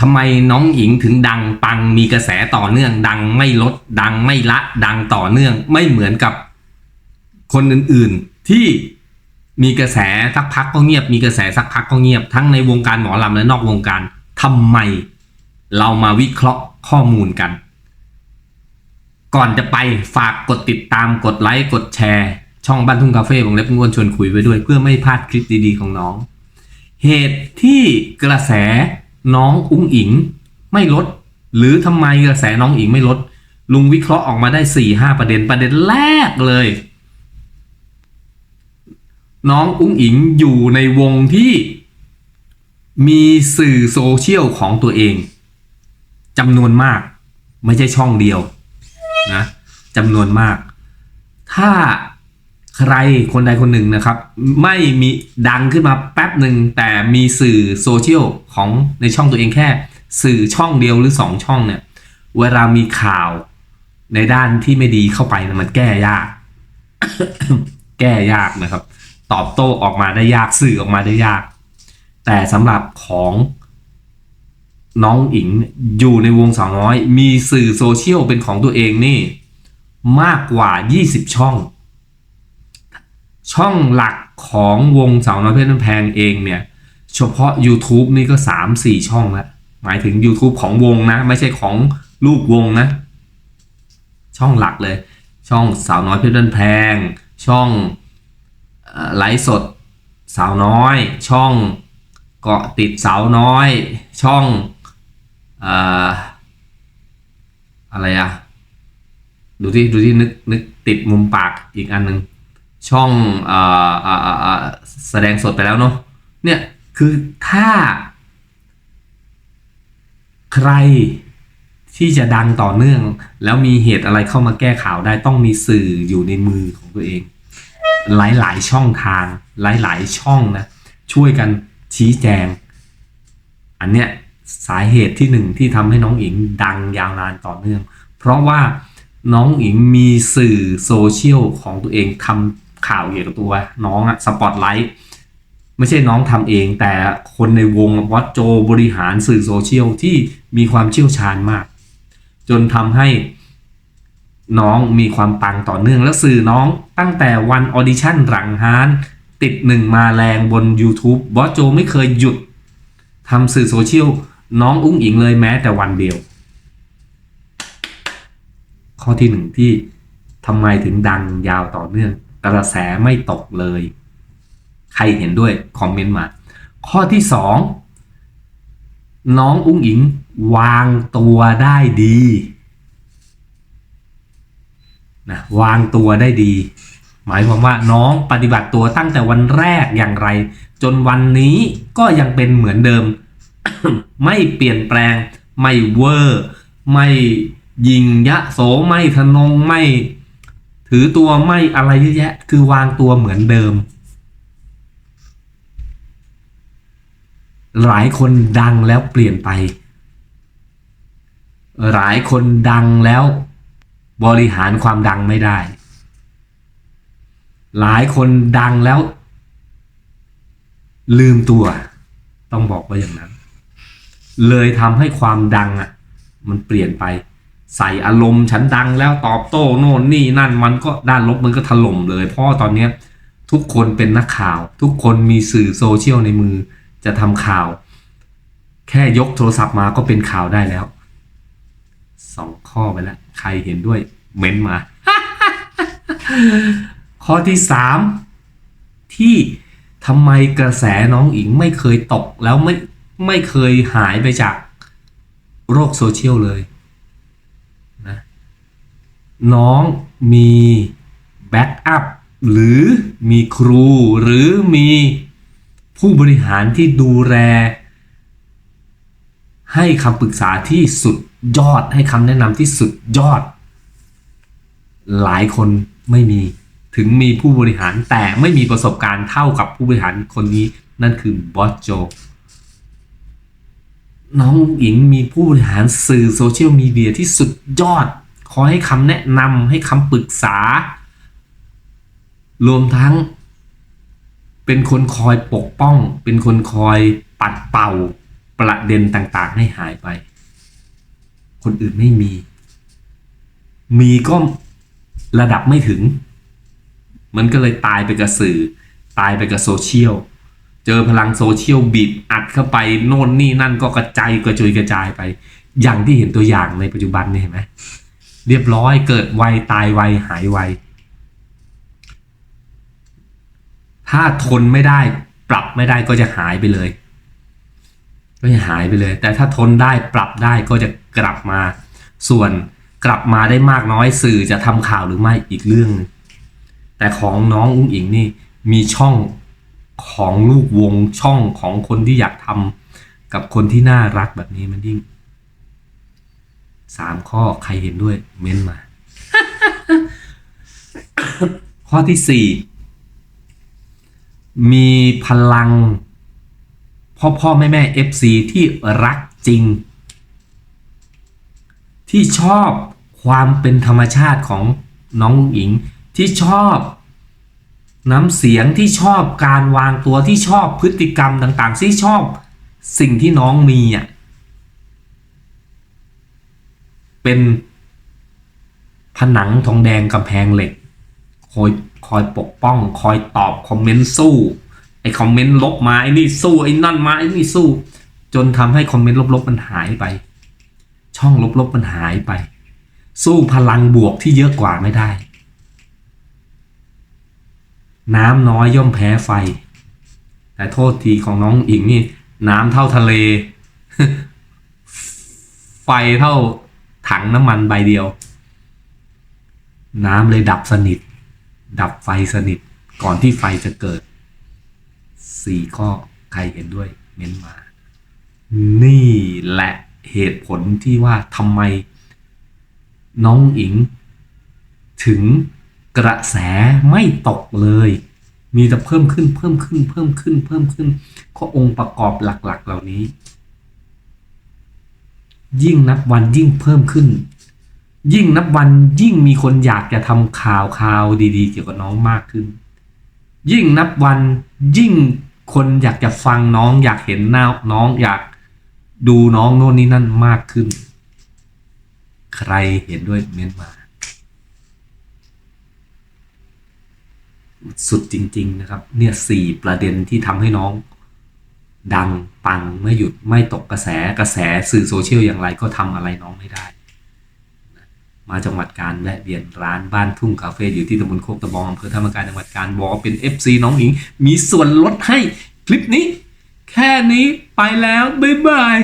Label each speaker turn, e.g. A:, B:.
A: ทำไมน้องหญิงถึงดังปังมีกระแสต่อเนื่อง ดังไม่ลด ดังไม่ละ ดังต่อเนื่องไม่เหมือนกับคนอื่นๆ ที่มีกระแสสักพักก็เงียบ มีกระแสสักพักก็เงียบ ทั้งในวงการหมอลำและนอกวงการทำไมเรามาวิเคราะห์ข้อมูลกัน ก่อนจะไปฝากกดติดตามกดไลค์กดแชร์ ช่องบ้านทุ่งคาเฟ่วงเล็บงวนชวนคุยไว้ด้วย เพื่อไม่พลาดคลิปดีๆของน้อง เหตุที่กระแส น้องอุ้งอิงไม่ลด หรือทำไมกระแสน้องอิงไม่ลด ลุงวิเคราะห์ออกมาได้สี่ห้าประเด็นประเด็นแรกเลย น้องอุ้งอิงอยู่ในวงที่มีสื่อโซเชียลของตัวเองจำนวนมาก ไม่ใช่ช่องเดียวนะจำนวนมาก ถ้า ใครคนใดคนหนึ่งนะครับ ไม่มีดังขึ้นมาแป๊บหนึ่งแต่มีสื่อโซเชียลของในช่องตัวเองแค่ สื่อช่องเดียวหรือสองช่องเนี่ย เวลามีข่าวในด้านที่ไม่ดีเข้าไปนะมันแก้ยาก แก้ยากนะครับ ตอบโต้ออกมาได้ยากสื่อออกมาได้ยาก แต่สำหรับของน้องอิงอยู่ในวงสาวน้อย มีสื่อโซเชียลเป็นของตัวเองนี่ มากกว่า 20 ช่อง ช่องหลักของวงสาวน้อยเพชรน้ำแพงเองเนี่ย เฉพาะ YouTube นี่ก็ 3-4 ช่องแล้วหมายถึง YouTube ของวงนะ ไม่ใช่ของลูกวงนะ ช่องหลักเลย ช่องสาวน้อยเพชรบ้านแพง ช่องไลฟ์สดสาวน้อย ช่องเกาะติดสาวน้อย ช่องอะไรอะดูที่ดูที่นึกนึกติดมุมปากอีกอันหนึ่ง ช่องอ่อเอ่อเอ่อเอ่อแสดงสดไปแล้วเนาะเนี่ยคือถ้า ใครที่จะดังต่อเนื่อง แล้วมีเหตุอะไรเข้ามาแก้ข่าวได้ต้องมีสื่ออยู่ในมือของตัวเอง หลายๆช่องทาง หลายๆช่องนะ ช่วยกันชี้แจง อันเนี้ยสาเหตุที่หนึ่งที่ทำให้น้องอิงดังยาวนานต่อเนื่อง เพราะว่าน้องอิงมีสื่อโซเชียลของตัวเองทำ ข่าวเกี่ยวกับตัวน้องอะสปอตไลท์ไม่ใช่น้องทำเอง แต่คนในวงวัดโจบริหารสื่อโซเชียลที่มีความเชี่ยวชาญมาก จนทำให้น้องมีความปังต่อเนื่องแล้วสื่อน้องตั้งแต่วันออดิชั่นหลังฮานติดหนึ่งมาแรงบน YouTube บอสโจไม่เคยหยุดทำสื่อโซเชียลน้องอุ้งอิงเลยแม้แต่วันเดียว ข้อที่หนึ่งที่ทำไมถึงดังยาวต่อเนื่อง กระแสไม่ตกเลย ใครเห็นด้วย คอมเมนต์มา ข้อที่สองน้องอุ้งอิงวางตัวได้ดีนะวางตัวได้ดี หมายความว่าน้องปฏิบัติตัวตั้งแต่วันแรกอย่างไร จนวันนี้ก็ยังเป็นเหมือนเดิม ไม่เปลี่ยนแปลง ไม่เวอร์ ไม่ยิงยะโสไม่ทะนงไม่ ถือตัวไม่อะไรเยอะแยะ คือวางตัวเหมือนเดิม หลายคนดังแล้วเปลี่ยนไป หลายคนดังแล้วบริหารความดังไม่ได้ หลายคนดังแล้ว ลืมตัว ต้องบอกว่าอย่างนั้น เลยทำให้ความดังอะ มันเปลี่ยนไป ใส่อารมณ์ฉันดังแล้วตอบโต้โน่นนี่นั่นมันก็ด้านลบมันก็ถล่มเลย เพราะตอนเนี้ยทุกคนเป็นนักข่าว ทุกคนมีสื่อโซเชียลในมือจะทำข่าว แค่ยกโทรศัพท์มาก็เป็นข่าวได้แล้วสองข้อไปแล้ว ใครเห็นด้วยเม้นมา ข้อที่สามที่ทำไมกระแสน้องอิงไม่เคยตกแล้วไม่ไม่เคยหายไปจากโรคโซเชียลเลย น้องมีแบ็กอัพหรือมีครูหรือมีผู้บริหารที่ดูแลให้คำปรึกษาที่สุดยอดให้คำแนะนำที่สุดยอด หลายคนไม่มีถึงมีผู้บริหารแต่ไม่มีประสบการณ์เท่ากับผู้บริหารคนนี้นั่นคือบอสโจ น้องอิงมีผู้บริหารสื่อโซเชียลมีเดียที่สุดยอด คอยให้คำแนะนำให้คำปรึกษา รวมทั้ง เป็นคนคอยปกป้อง เป็นคนคอยปัดเป่าประเด็นต่างๆ ให้หายไป คนอื่นไม่มี มีก็ระดับไม่ถึง มันก็เลยตายไปกับสื่อ ตายไปกับโซเชียล เจอพลังโซเชียลบีบอัดเข้าไป โน่นนี่นั่นก็กระจายกระจุยกระจายไป อย่างที่เห็นตัวอย่างในปัจจุบันนี่เห็นไหม เรียบร้อยเกิดไวตายไวหายไว ถ้าทนไม่ได้ ปรับไม่ได้ก็จะหายไปเลย ก็จะหายไปเลย แต่ถ้าทนได้ปรับได้ก็จะกลับมา ส่วนกลับมาได้มากน้อยสื่อจะทำข่าวหรือไม่อีกเรื่องนึงแต่ของน้องอุ้งอิงนี่มีช่องของลูกวงช่องของคนที่อยากทำกับคนที่น่ารักแบบนี้มันยิ่ง สามข้อใครเห็นด้วยเม้นมา ข้อที่สี่มีพลัง พ่อพ่อแม่แม่ FC ที่รักจริง ที่ชอบความเป็นธรรมชาติของน้องอุ๋งอิงที่ชอบ น้ำเสียงที่ชอบการวางตัวที่ชอบพฤติกรรมต่างๆ ที่ชอบสิ่งที่น้องมีอะ เป็นผนังทองแดงกำแพงเหล็ก คอยคอยปกป้อง คอยตอบคอมเมนต์สู้ไอ้คอมเมนต์ลบมาไอ้นี่สู้ไอ้นั่นมาไอ้นี่สู้ จนทำให้คอมเมนต์ลบๆมันหายไป ช่องลบๆมันหายไป สู้พลังบวกที่เยอะกว่าไม่ได้ น้ำน้อยย่อมแพ้ไฟ แต่โทษทีของน้องอิงนี่ น้ำเท่าทะเล ไฟเท่า ถังน้ำมันใบเดียว น้ำเลยดับสนิท ดับไฟสนิทก่อนที่ไฟจะเกิดสี่ข้อใครเห็นด้วยเม้นมา นี่แหละเหตุผลที่ว่าทำไม น้องอิง ถึงกระแสไม่ตกเลย มีแต่เพิ่มขึ้นเพิ่มขึ้นเพิ่มขึ้นเพิ่มขึ้นข้อองค์ประกอบหลัก ๆ เหล่านี้ ยิ่งนับวันยิ่งเพิ่มขึ้น ยิ่งนับวันยิ่งมีคนอยากจะทำข่าวข่าวดีๆ เกี่ยวกับน้องมากขึ้น ยิ่งนับวันยิ่งคนอยากจะฟังน้อง อยากเห็นหน้าน้องอยากดูน้องโน่นนี่นั่นมากขึ้น ใครเห็นด้วยเม้นมา สุดจริง ๆ นะครับ เนี่ยสี่ประเด็นที่ทำให้น้อง ดังปังไม่หยุดไม่ตกกระแสกระแสสื่อโซเชียลอย่างไรก็ทำอะไรน้องไม่ได้ มาจังหวัดการแวะเวียนร้านบ้านทุ่งคาเฟ่อยู่ที่ตำบลโคกตะบองอำเภอธรรมกายจังหวัดการบอกเป็น FC น้องหญิง มีส่วนลดให้คลิปนี้ แค่นี้ไปแล้ว บ๊ายบาย